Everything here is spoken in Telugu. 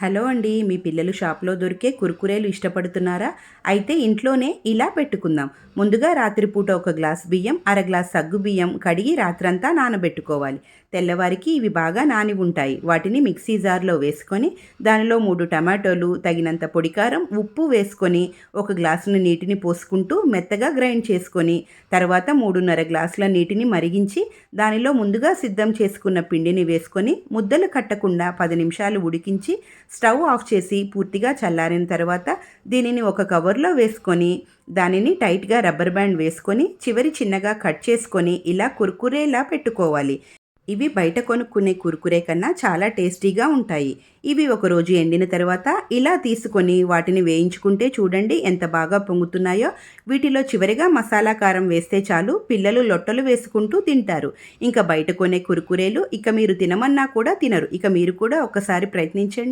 హలో అండి మీ పిల్లలు షాప్లో దొరికే కుర్కురేలు ఇష్టపడుతున్నారా? అయితే ఇంట్లోనే ఇలా పెట్టుకుందాం. ముందుగా రాత్రిపూట ఒక గ్లాస్ బియ్యం అర గ్లాస్ సగ్గు బియ్యం కడిగి రాత్రంతా నానబెట్టుకోవాలి. తెల్లవారికి ఇవి బాగా నాని ఉంటాయి. వాటిని మిక్సీ జార్లో వేసుకొని దానిలో మూడు టమాటోలు తగినంత పొడికారం ఉప్పు వేసుకొని ఒక గ్లాసును నీటిని పోసుకుంటూ మెత్తగా గ్రైండ్ చేసుకొని తర్వాత మూడున్నర గ్లాసుల నీటిని మరిగించి దానిలో ముందుగా సిద్ధం చేసుకున్న పిండిని వేసుకొని ముద్దలు కట్టకుండా పది నిమిషాలు ఉడికించి స్టవ్ ఆఫ్ చేసి పూర్తిగా చల్లారిన తర్వాత దీనిని ఒక కవర్లో వేసుకొని దానిని టైట్గా రబ్బర్ బ్యాండ్ వేసుకొని చివరి చిన్నగా కట్ చేసుకొని ఇలా కుర్కురేలా పెట్టుకోవాలి. ఇవి బయట కొనుక్కునే కుర్కురే కన్నా చాలా టేస్టీగా ఉంటాయి. ఇవి ఒకరోజు ఎండిన తర్వాత ఇలా తీసుకొని వాటిని వేయించుకుంటే చూడండి ఎంత బాగా పొంగుతున్నాయో. వీటిలో చివరిగా మసాలా కారం వేస్తే చాలు పిల్లలు లొట్టలు వేసుకుంటూ తింటారు. ఇంకా బయట కొనే కుర్కురేలు ఇక మీరు తినమన్నా కూడా తినరు. ఇక మీరు కూడా ఒకసారి ప్రయత్నించండి.